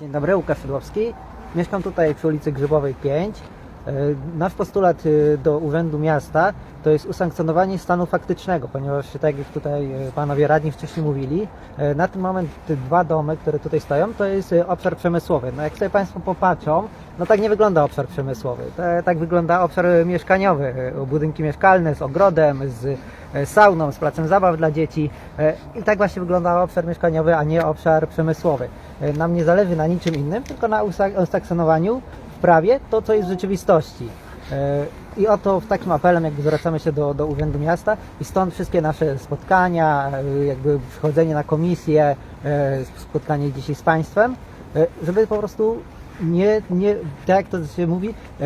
Dzień dobry, Łukasz Szydłowski. Mieszkam tutaj przy ulicy Grzybowej 5. E, Nasz postulat e, do Urzędu Miasta to jest usankcjonowanie stanu faktycznego, ponieważ tak jak tutaj e, panowie radni wcześniej mówili, na ten moment te dwa domy, które tutaj stoją, to jest obszar przemysłowy. No jak sobie państwo popatrzą, no tak nie wygląda obszar przemysłowy. Tak wygląda obszar mieszkaniowy, budynki mieszkalne z ogrodem, z sauną, z placem zabaw dla dzieci. E, I tak właśnie wygląda obszar mieszkaniowy, a nie obszar przemysłowy. E, Nam nie zależy na niczym innym, tylko na usa- usankcjonowaniu w prawie to, co jest w rzeczywistości. E, I oto w takim apelem jakby zwracamy się do, do Urzędu Miasta i stąd wszystkie nasze spotkania, e, jakby przychodzenie na komisję, e, spotkanie dzisiaj z Państwem, e, żeby po prostu nie, nie tak jak to się mówi, e,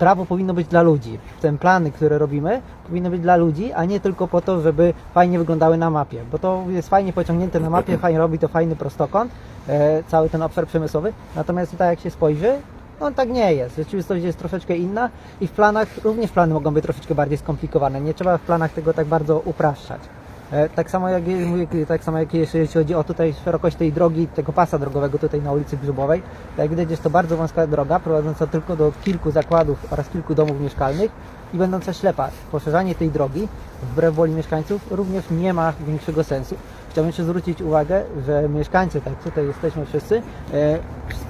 prawo powinno być dla ludzi. Te plany, które robimy, powinny być dla ludzi, a nie tylko po to, żeby fajnie wyglądały na mapie. Bo to jest fajnie pociągnięte na mapie, fajnie robi to fajny prostokąt, e, cały ten obszar przemysłowy. Natomiast tak jak się spojrzy, no tak nie jest. Rzeczywistość jest troszeczkę inna i w planach, również plany mogą być troszeczkę bardziej skomplikowane. Nie trzeba w planach tego tak bardzo upraszczać. E, Tak samo jak, tak samo jak jeśli chodzi o tutaj szerokość tej drogi, tego pasa drogowego tutaj na ulicy Grzybowej, to jak widać jest to bardzo wąska droga prowadząca tylko do kilku zakładów oraz kilku domów mieszkalnych i będąca ślepa. Poszerzanie tej drogi, wbrew woli mieszkańców, również nie ma większego sensu. Chciałbym jeszcze zwrócić uwagę, że mieszkańcy, tak tutaj jesteśmy wszyscy, e,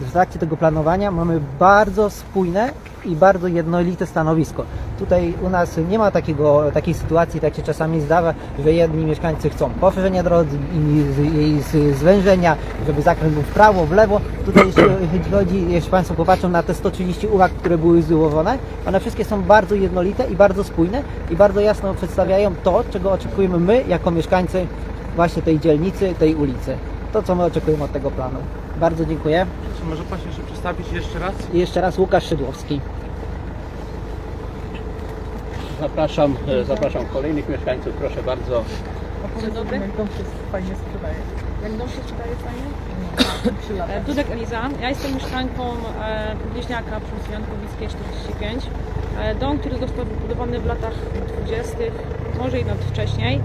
w trakcie tego planowania mamy bardzo spójne i bardzo jednolite stanowisko. Tutaj u nas nie ma takiego, takiej sytuacji, tak się czasami zdarza, że jedni mieszkańcy chcą poszerzenia drogi, inni z jej zwężenia, żeby zakręt był w prawo, w lewo. Tutaj jeśli chodzi, jeśli Państwo popatrzą na te 130 uwag, które były złożone, one wszystkie są bardzo jednolite i bardzo spójne i bardzo jasno przedstawiają to, czego oczekujemy my jako mieszkańcy właśnie tej dzielnicy, tej ulicy. To, co my oczekujemy od tego planu. Bardzo dziękuję. Czy może Pan się jeszcze przedstawić jeszcze raz? I jeszcze raz Łukasz Szydłowski. Zapraszam, e, zapraszam kolejnych mieszkańców, proszę bardzo. Dzień dobry. Jak dom się fajnie sprzedaje. Jak dom się sprzedaje fajnie? E, Dudek Eliza. Ja jestem mieszkanką e, Bliźniaka przy ulicy Jankowickiej 45. E, dom, który został wybudowany w latach 20., może i nawet wcześniej.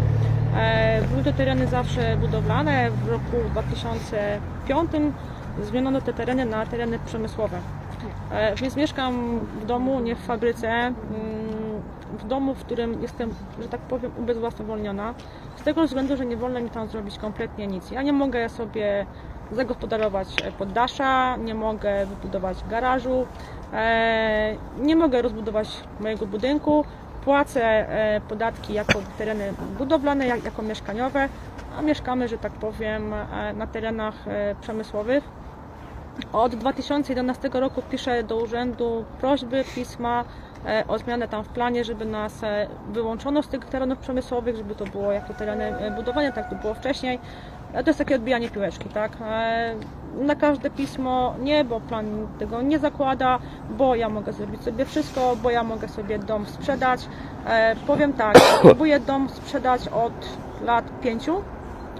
E, były to tereny zawsze budowlane. W roku 2005 zmieniono te tereny na tereny przemysłowe. E, więc mieszkam w domu, nie w fabryce. mm, W domu, w którym jestem, że tak powiem, ubezwłasnowolniona. Z tego względu, że nie wolno mi tam zrobić kompletnie nic. Ja nie mogę sobie zagospodarować e, poddasza, nie mogę wybudować garażu, nie mogę rozbudować mojego budynku. Płacę e, podatki jako tereny budowlane, jak, jako mieszkaniowe, a mieszkamy, że tak powiem, e, na terenach e, przemysłowych. Od 2011 roku piszę do urzędu prośby, pisma e, o zmianę tam w planie, żeby nas e, wyłączono z tych terenów przemysłowych, żeby to było jako tereny e, budowania, tak to było wcześniej. To jest takie odbijanie piłeczki, tak? Na każde pismo nie, bo plan tego nie zakłada, bo ja mogę zrobić sobie wszystko, bo ja mogę sobie dom sprzedać. Powiem tak, próbuję dom sprzedać od lat pięciu.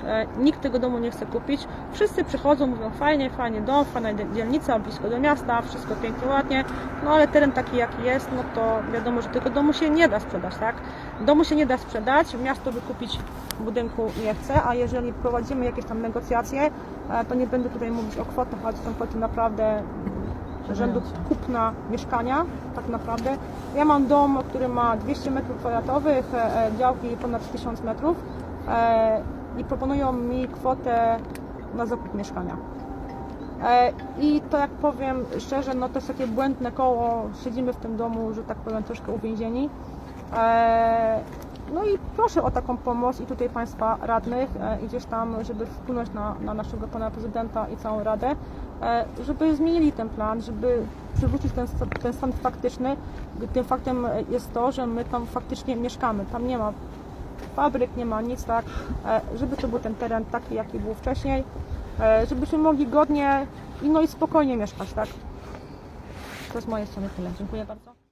E, Nikt tego domu nie chce kupić. Wszyscy przychodzą, mówią fajnie, fajnie dom, fajna dzielnica, blisko do miasta, wszystko pięknie, ładnie, no ale teren taki jaki jest, no to wiadomo, że tego domu się nie da sprzedać, tak? Domu się nie da sprzedać, miasto wykupić budynku nie chce, a jeżeli prowadzimy jakieś tam negocjacje, e, to nie będę tutaj mówić o kwotach, ale to są kwoty naprawdę rzędu kupna mieszkania, tak naprawdę. Ja mam dom, który ma 200 metrów kwadratowych, e, działki ponad 1000 metrów i proponują mi kwotę na zakup mieszkania. E, I to jak powiem szczerze, no to jest takie błędne koło, siedzimy w tym domu, że tak powiem, troszkę uwięzieni. E, No i proszę o taką pomoc i tutaj Państwa radnych e, i gdzieś tam, żeby wpłynąć na, na naszego Pana Prezydenta i całą Radę, e, żeby zmienili ten plan, żeby przywrócić ten, ten stan faktyczny. Tym faktem jest to, że my tam faktycznie mieszkamy. Tam nie ma fabryk, nie ma nic tak, e, żeby to był ten teren taki, jaki był wcześniej, e, żebyśmy mogli godnie i no i spokojnie mieszkać, tak? To z mojej strony tyle. Dziękuję bardzo.